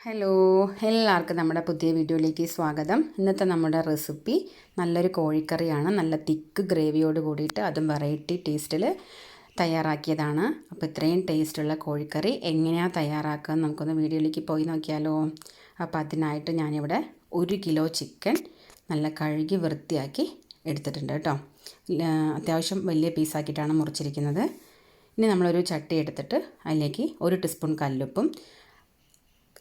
Hello എല്ലാവർക്കും നമ്മുടെ പുതിയ വീഡിയോയിലേക്ക് സ്വാഗതം. ഇന്നത്തെ നമ്മുടെ റെസിപ്പി നല്ലൊരു കോഴിക്കറിയാണ്. നല്ല തിക്ക് ഗ്രേവിയോട് കൂടിയിട്ട് അതും വെറൈറ്റി ടേസ്റ്റിൽ തയ്യാറാക്കിയതാണ്. അപ്പോൾ ഇത്രയും ടേസ്റ്റുള്ള കോഴിക്കറി എങ്ങനെയാണ് തയ്യാറാക്കുക നമുക്കൊന്ന് വീഡിയോയിലേക്ക് പോയി നോക്കിയാലോ. അപ്പോൾ അതിനായിട്ട് ഞാനിവിടെ ഒരു കിലോ ചിക്കൻ നല്ല കഴുകി വൃത്തിയാക്കി എടുത്തിട്ടുണ്ട് കേട്ടോ. അത്യാവശ്യം വലിയ പീസാക്കിയിട്ടാണ് മുറിച്ചിരിക്കുന്നത്. ഇനി നമ്മളൊരു ചട്ടി എടുത്തിട്ട് അതിലേക്ക് ഒരു ടീസ്പൂൺ കല്ലുപ്പും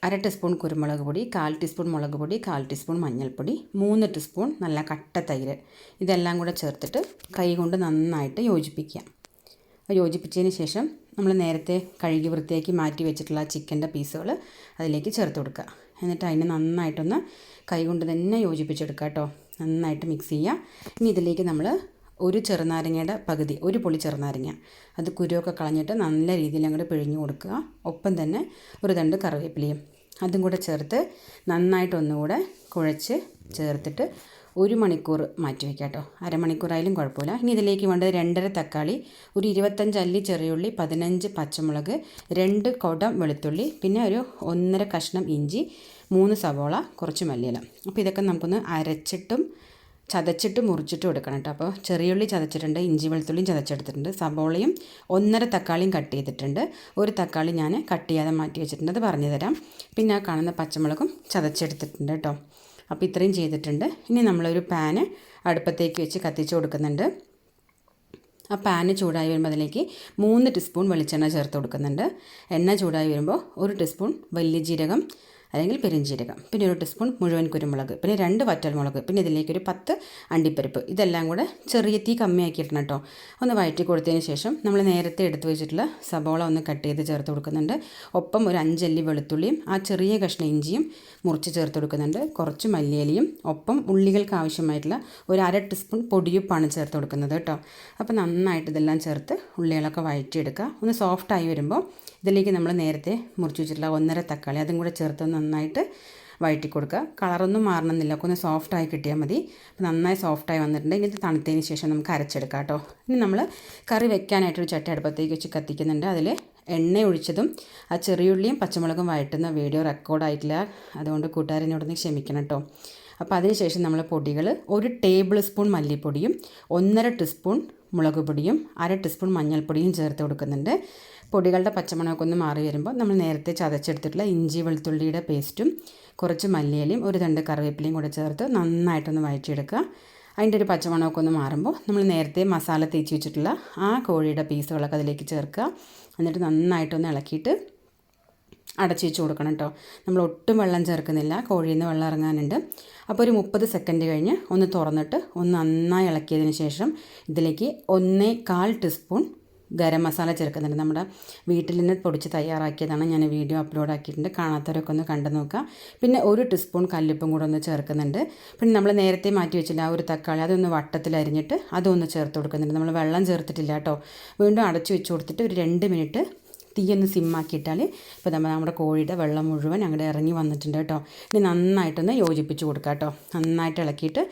അര ടീസ്പൂൺ കുരുമുളക് പൊടി കാൽ ടീസ്പൂൺ മുളക് പൊടി കാൽ ടീസ്പൂൺ മഞ്ഞൾപ്പൊടി മൂന്ന് ടീസ്പൂൺ നല്ല കട്ട തൈര്. ഇതെല്ലാം കൂടെ ചേർത്തിട്ട് കൈ കൊണ്ട് നന്നായിട്ട് യോജിപ്പിക്കുക. യോജിപ്പിച്ചതിന് ശേഷം നമ്മൾ നേരത്തെ കഴുകി വൃത്തിയാക്കി മാറ്റി വെച്ചിട്ടുള്ള ചിക്കന്റെ പീസുകൾ അതിലേക്ക് ചേർത്ത് കൊടുക്കുക. എന്നിട്ട് അതിനെ നന്നായിട്ടൊന്ന് കൈ കൊണ്ട് തന്നെ യോജിപ്പിച്ചെടുക്കുക കേട്ടോ. നന്നായിട്ട് മിക്സ് ചെയ്യുക. ഇനി ഇതിലേക്ക് നമ്മൾ ഒരു ചെറുനാരങ്ങയുടെ പകുതി ഒരു പൊളി ചെറുനാരങ്ങ. അത് കുരുവൊക്കെ കളഞ്ഞിട്ട് നല്ല രീതിയിൽ അങ്ങോട്ട് പിഴിഞ്ഞു കൊടുക്കുക. ഒപ്പം തന്നെ ഒരു തണ്ട് കറിവേപ്പിലയും. അതും കൂടെ ചേർത്ത് നന്നായിട്ട് ഒന്നുകൂടെ കുഴച്ച് ചേർത്തിട്ട് ഒരു മണിക്കൂർ മാറ്റി വയ്ക്കാം കേട്ടോ. അരമണിക്കൂറായാലും കുഴപ്പമില്ല. ഇനി ഇതിലേക്ക് വേണ്ടത് രണ്ടര തക്കാളി ഒരു ഇരുപത്തഞ്ച് അല്ലി ചെറിയുള്ളി പതിനഞ്ച് പച്ചമുളക് രണ്ട് കൊടം വെളുത്തുള്ളി പിന്നെ ഒരു ഒന്നര കഷ്ണം ഇഞ്ചി മൂന്ന് സവോള കുറച്ച് മല്ലിയില. അപ്പോൾ ഇതൊക്കെ നമുക്കൊന്ന് അരച്ചിട്ടും ചതച്ചിട്ട് മുറിച്ചിട്ട് എടുക്കണം കേട്ടോ അപ്പോൾ ചെറിയുള്ളി ചതച്ചിട്ടുണ്ട് ഇഞ്ചി വെളുത്തുള്ളിയും ചതച്ചെടുത്തിട്ടുണ്ട്. സബോളയും ഒന്നര തക്കാളിയും കട്ട് ചെയ്തിട്ടുണ്ട്. ഒരു തക്കാളി ഞാൻ കട്ട് ചെയ്യാതെ മാറ്റി വെച്ചിട്ടുണ്ട് അത് പറഞ്ഞു തരാം. പിന്നെ ആ കാണുന്ന പച്ചമുളകും ചതച്ചെടുത്തിട്ടുണ്ട് കേട്ടോ അപ്പോൾ ഇത്രയും ചെയ്തിട്ടുണ്ട്. ഇനി നമ്മളൊരു പാന് അടുപ്പത്തേക്ക് വെച്ച് കത്തിച്ച് കൊടുക്കുന്നുണ്ട്. ആ പാന് ചൂടായി വരുമ്പോൾ അതിലേക്ക് മൂന്ന് ടീസ്പൂൺ വെളിച്ചെണ്ണ ചേർത്ത് കൊടുക്കുന്നുണ്ട്. എണ്ണ ചൂടായി വരുമ്പോൾ ഒരു ടീസ്പൂൺ വലിയ ജീരകം അല്ലെങ്കിൽ പെരിഞ്ചീരകം പിന്നെ ഒരു ടീസ്പൂൺ മുഴുവൻ കുരുമുളക് പിന്നെ രണ്ട് വറ്റൽമുളക് പിന്നെ ഇതിലേക്ക് ഒരു പത്ത് അണ്ടിപ്പരിപ്പ്. ഇതെല്ലാം കൂടെ ചെറിയ തീ കമ്മിയാക്കിയിട്ടുണ്ട് കേട്ടോ. ഒന്ന് വഴറ്റി കൊടുത്തതിന് ശേഷം നമ്മൾ നേരത്തെ എടുത്തു വെച്ചിട്ടുള്ള സബോള ഒന്ന് കട്ട് ചെയ്ത് ചേർത്ത് കൊടുക്കുന്നുണ്ട്. ഒപ്പം ഒരു അഞ്ചല്ലി വെളുത്തുള്ളിയും ആ ചെറിയ കഷ്ണ ഇഞ്ചിയും മുറിച്ച് ചേർത്ത് കൊടുക്കുന്നുണ്ട്. കുറച്ച് മല്ലിയലിയും ഒപ്പം ഉള്ളികൾക്ക് ആവശ്യമായിട്ടുള്ള ഒരു അര ടീസ്പൂൺ പൊടിയുപ്പാണ് ചേർത്ത് കൊടുക്കുന്നത് കേട്ടോ. അപ്പോൾ നന്നായിട്ട് ഇതെല്ലാം ചേർത്ത് ഉള്ളികളൊക്കെ വഴറ്റിയെടുക്കുക. ഒന്ന് സോഫ്റ്റായി വരുമ്പോൾ ഇതിലേക്ക് നമ്മൾ നേരത്തെ മുറിച്ച് വെച്ചിട്ടുള്ള ഒന്നര തക്കാളി അതും കൂടെ ചേർത്ത് നന്നായിട്ട് വഴറ്റി കൊടുക്കുക. കളറൊന്നും മാറണമെന്നില്ല. ഒക്കെ ഒന്ന് സോഫ്റ്റായി കിട്ടിയാൽ മതി. നന്നായി സോഫ്റ്റായി വന്നിട്ടുണ്ട്. ഇനി ഇത് തണുത്തതിന് ശേഷം നമുക്ക് അരച്ചെടുക്കാം കേട്ടോ. ഇനി നമ്മൾ കറി വെക്കാനായിട്ടൊരു ചട്ടി അടുപ്പത്തേക്ക് വെച്ച് കത്തിക്കുന്നുണ്ട്. അതിൽ എണ്ണ ഒഴിച്ചതും ആ ചെറിയുള്ളിയും പച്ചമുളകും വഴറ്റുന്ന വീഡിയോ റെക്കോർഡായിട്ടില്ല അതുകൊണ്ട് കൂട്ടുകാരനോടൊന്ന് ക്ഷമിക്കണം കേട്ടോ. അപ്പോൾ അതിനുശേഷം നമ്മൾ പൊടികൾ ഒരു ടേബിൾ സ്പൂൺ മല്ലിപ്പൊടിയും ഒന്നര ടീസ്പൂൺ മുളക് പൊടിയും അര ടീസ്പൂൺ മഞ്ഞൾപ്പൊടിയും ചേർത്ത് കൊടുക്കുന്നുണ്ട്. പൊടികളുടെ പച്ചമണമൊക്കെ ഒന്ന് മാറി വരുമ്പോൾ നമ്മൾ നേരത്തെ ചതച്ചെടുത്തിട്ടുള്ള ഇഞ്ചി വെളുത്തുള്ളിയുടെ പേസ്റ്റും കുറച്ച് മല്ലിയിലയും ഒരു തണ്ട് കറിവേപ്പിലയും കൂടെ ചേർത്ത് നന്നായിട്ടൊന്ന് വഴറ്റിയെടുക്കുക. അതിന്റെ ഒരു പച്ചമണമൊക്കെ ഒന്ന് മാറുമ്പോൾ നമ്മൾ നേരത്തെ മസാല തേച്ച് വെച്ചിട്ടുള്ള ആ കോഴിയുടെ പീസുകളൊക്കെ അതിലേക്ക് ചേർക്കുക. എന്നിട്ട് നന്നായിട്ടൊന്ന് ഇളക്കിയിട്ട് അടച്ചു വെച്ച് കൊടുക്കണം കേട്ടോ നമ്മൾ ഒട്ടും വെള്ളം ചേർക്കുന്നില്ല. കോഴിയിൽ നിന്ന് വെള്ളം ഇറങ്ങാനുണ്ട്. അപ്പോൾ ഒരു മുപ്പത് സെക്കൻഡ് കഴിഞ്ഞ് ഒന്ന് തുറന്നിട്ട് ഒന്ന് നന്നായി ഇളക്കിയതിന് ശേഷം ഇതിലേക്ക് ഒന്നേ കാൽ ടീസ്പൂൺ ഗരം മസാല ചേർക്കുന്നുണ്ട്. നമ്മുടെ വീട്ടിൽ നിന്ന് പൊടിച്ച് തയ്യാറാക്കിയതാണ്. ഞാൻ വീഡിയോ അപ്ലോഡ് ആക്കിയിട്ടുണ്ട്. കാണാത്തവരൊക്കെ ഒന്ന് കണ്ടു നോക്കുക. പിന്നെ ഒരു ടീസ്പൂൺ കല്ലുപ്പും കൂടെ ഒന്ന് ചേർക്കുന്നുണ്ട്. പിന്നെ നമ്മൾ നേരത്തെ മാറ്റി വെച്ചില്ല ആ ഒരു തക്കാളി അതൊന്ന് വട്ടത്തിൽ അരിഞ്ഞിട്ട് അതൊന്ന് ചേർത്ത് കൊടുക്കുന്നുണ്ട്. നമ്മൾ വെള്ളം ചേർത്തിട്ടില്ല കേട്ടോ വീണ്ടും അടച്ചു വെച്ച് കൊടുത്തിട്ട് ഒരു രണ്ട് മിനിറ്റ് തീയൊന്ന് സിമ്മാക്കിയിട്ടാൽ ഇപ്പോൾ നമ്മൾ നമ്മുടെ കോഴിയുടെ വെള്ളം മുഴുവൻ അങ്ങോട്ട് ഇറങ്ങി വന്നിട്ടുണ്ട് കേട്ടോ. ഇനി നന്നായിട്ടൊന്ന് യോജിപ്പിച്ച് കൊടുക്കുക കേട്ടോ. നന്നായിട്ട് ഇളക്കിയിട്ട്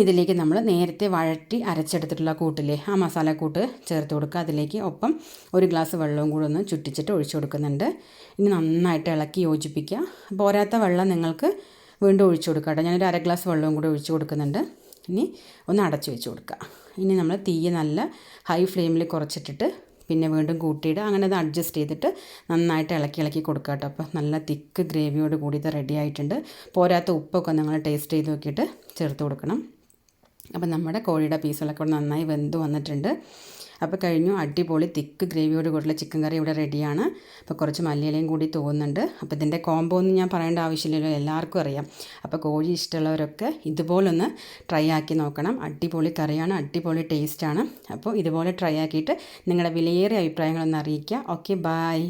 ഇതിലേക്ക് നമ്മൾ നേരത്തെ വഴറ്റി അരച്ചെടുത്തിട്ടുള്ള കൂട്ടിലെ ആ മസാലക്കൂട്ട് ചേർത്ത് കൊടുക്കുക അതിലേക്ക് ഒപ്പം ഒരു ഗ്ലാസ് വെള്ളവും കൂടെ ഒന്ന് ചുറ്റിച്ചിട്ട് ഒഴിച്ചു കൊടുക്കുന്നുണ്ട്. ഇനി നന്നായിട്ട് ഇളക്കി യോജിപ്പിക്കുക. പോരാത്ത വെള്ളം നിങ്ങൾക്ക് വീണ്ടും ഒഴിച്ചു കൊടുക്കുക കേട്ടോ. ഞാനൊരു അര ഗ്ലാസ് വെള്ളവും കൂടെ ഒഴിച്ചു കൊടുക്കുന്നുണ്ട്. ഇനി ഒന്ന് അടച്ചു വെച്ച് കൊടുക്കുക ഇനി നമ്മൾ തീ നല്ല ഹൈ ഫ്ലെയിമിൽ കുറച്ചിട്ടിട്ട് പിന്നെ വീണ്ടും കൂട്ടിയിട്ട് അങ്ങനെ അത് അഡ്ജസ്റ്റ് ചെയ്തിട്ട് നന്നായിട്ട് ഇളക്കി ഇളക്കി കൊടുക്കുക കേട്ടോ. അപ്പോൾ നല്ല തിക്ക് ഗ്രേവിയോട് കൂടി ഇത് റെഡി ആയിട്ടുണ്ട്. പോരാത്ത ഉപ്പൊക്കെ നിങ്ങൾ ടേസ്റ്റ് ചെയ്ത് നോക്കിയിട്ട് ചേർത്ത് കൊടുക്കണം. അപ്പോൾ നമ്മുടെ കോഴിയുടെ പീസുകളൊക്കെ ഇവിടെ നന്നായി വെന്ത് വന്നിട്ടുണ്ട്. അപ്പോൾ കഴിഞ്ഞു അടിപൊളി തിക്ക് ഗ്രേവിയോട് കൂടിയുള്ള ചിക്കൻ കറി ഇവിടെ റെഡിയാണ്. അപ്പോൾ കുറച്ച് മല്ലിയിലയും കൂടി തോന്നുന്നുണ്ട് അപ്പോൾ ഇതിന്റെ കോംബോ ഒന്നും ഞാൻ പറയേണ്ട ആവശ്യമില്ലല്ലോ എല്ലാവർക്കും അറിയാം. അപ്പോൾ കോഴി ഇഷ്ടമുള്ളവരൊക്കെ ഇതുപോലൊന്ന് ട്രൈ ആക്കി നോക്കണം. അടിപൊളി കറിയാണ് അടിപൊളി ടേസ്റ്റാണ്. അപ്പോൾ ഇതുപോലെ ട്രൈ ആക്കിയിട്ട് നിങ്ങളുടെ വിലയേറിയ അഭിപ്രായങ്ങളൊന്ന് അറിയിക്കുക. Okay bye